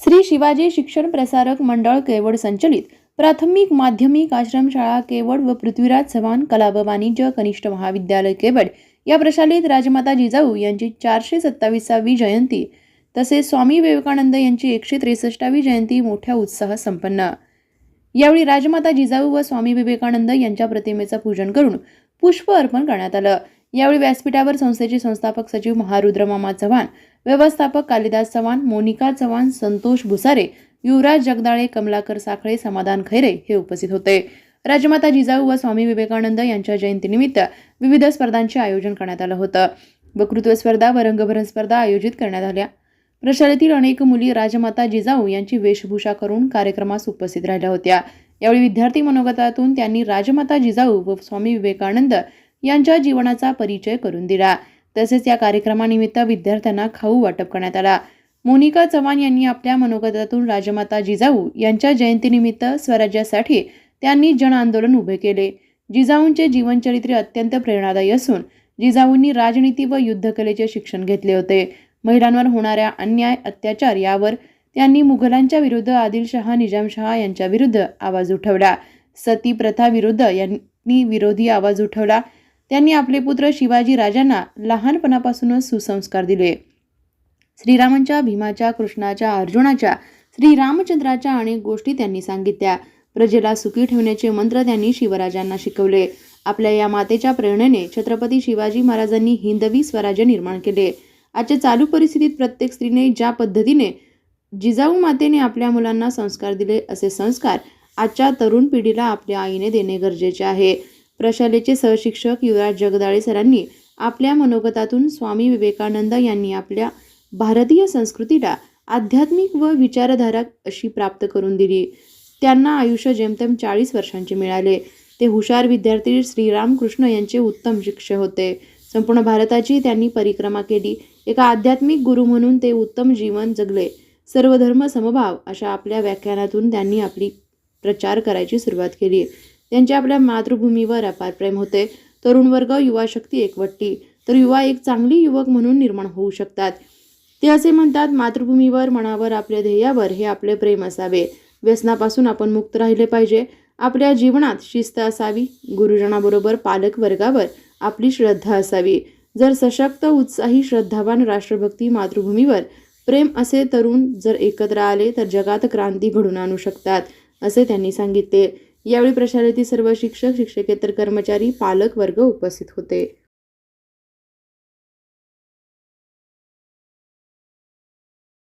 श्री शिवाजी शिक्षण प्रसारक मंडळ केवळ संचलित प्राथमिक माध्यमिक आश्रमशाळा केवळ व पृथ्वीराज चव्हाण कला व वाणिज्य कनिष्ठ महाविद्यालय केवळ या प्रशालेत राजमाता जिजाऊ यांची चारशे सत्तावीसावी जयंती तसेच स्वामी विवेकानंद यांची एकशे त्रेसष्टावी जयंती मोठ्या उत्साहात संपन्न. यावेळी राजमाता जिजाऊ व स्वामी विवेकानंद यांच्या प्रतिमेचं पूजन करून पुष्प अर्पण करण्यात आलं. यावेळी व्यासपीठावर संस्थेचे संस्थापक सचिव महारुद्रमामा चव्हाण व्यवस्थापक कालिदास चव्हाण मोनिका चव्हाण संतोष भुसारे युवराज जगदाळे कमलाकर साखळे समाधान खैरे हे उपस्थित होते. राजमाता जिजाऊ व स्वामी विवेकानंद यांच्या जयंतीनिमित्त विविध स्पर्धांचे आयोजन करण्यात आलं होतं. वक्तृत्व स्पर्धा व रंगभरण स्पर्धा आयोजित करण्यात आल्या. प्रशालेतील अनेक मुली राजमाता जिजाऊ यांची वेशभूषा करून कार्यक्रमास उपस्थित राहिल्या होत्या. यावेळी विद्यार्थी मनोगतातून त्यांनी राजमाता जिजाऊ व स्वामी विवेकानंद यांच्या जीवनाचा परिचय करून दिला. तसेच या कार्यक्रमानिमित्त विद्यार्थ्यांना खाऊ वाटप करण्यात आला. मोनिका चव्हाण यांनी आपल्या मनोगतातून राजमाता जिजाऊ यांच्या जयंतीनिमित्त स्वराज्यासाठी त्यांनी जन आंदोलन उभे केले. जिजाऊंचे जीवनचरित्र अत्यंत प्रेरणादायी असून जिजाऊंनी राजनीती व युद्धकलेचे शिक्षण घेतले होते. महिलांवर होणाऱ्या अन्याय अत्याचार यावर त्यांनी मुघलांच्या विरुद्ध आदिलशहा निजामशहा यांच्या विरुद्ध आवाज उठवला. सती प्रथा विरुद्ध यांनी विरोधी आवाज उठवला. त्यांनी आपले पुत्र शिवाजी राजांना लहानपणापासूनच सुसंस्कार दिले. श्रीरामांच्या भीमाच्या कृष्णाच्या अर्जुनाच्या श्रीरामचंद्राच्या अनेक गोष्टी त्यांनी सांगितल्या. प्रजेला सुखी ठेवण्याचे मंत्र त्यांनी शिवराजांना शिकवले. आपल्या या मातेच्या प्रेरणेने छत्रपती शिवाजी महाराजांनी हिंदवी स्वराज्य निर्माण केले. आजच्या चालू परिस्थितीत प्रत्येक स्त्रीने ज्या पद्धतीने जिजाऊ मातेने आपल्या मुलांना संस्कार दिले असे संस्कार आजच्या तरुण पिढीला आपल्या आईने देणे गरजेचे आहे. प्रशालेचे सहशिक्षक युवराज जगदाळे सरांनी आपल्या मनोगतातून स्वामी विवेकानंद यांनी आपल्या भारतीय संस्कृतीला आध्यात्मिक व विचारधारा अशी प्राप्त करून दिली. त्यांना आयुष्य जेमतेम चाळीस वर्षांचे मिळाले. ते हुशार विद्यार्थी श्रीरामकृष्ण यांचे उत्तम शिक्षक होते. संपूर्ण भारताची त्यांनी परिक्रमा केली. एका आध्यात्मिक गुरु म्हणून ते उत्तम जीवन जगले. सर्वधर्म समभाव अशा आपल्या व्याख्यानातून त्यांनी आपली प्रचार करायची सुरुवात केली. त्यांचे आपल्या मातृभूमीवर अपार प्रेम होते. तरुण वर्ग युवा शक्ती एकवटली तर युवा एक चांगली युवक म्हणून निर्माण होऊ शकतात. ते असे म्हणतात मातृभूमीवर मनावर आपल्या ध्येयावर हे आपले प्रेम असावे. व्यसनापासून आपण मुक्त राहिले पाहिजे. आपल्या जीवनात शिस्त असावी. गुरुजनाबरोबर पालक वर्गावर आपली श्रद्धा असावी. जर सशक्त उत्साही श्रद्धावान राष्ट्रभक्ती मातृभूमीवर प्रेम असे तरुण जर एकत्र आले तर जगात क्रांती घडून आणू शकतात असे त्यांनी सांगितले. यावेळी प्रशालेतील सर्व शिक्षक शिक्षकेतर कर्मचारी पालक वर्ग उपस्थित होते.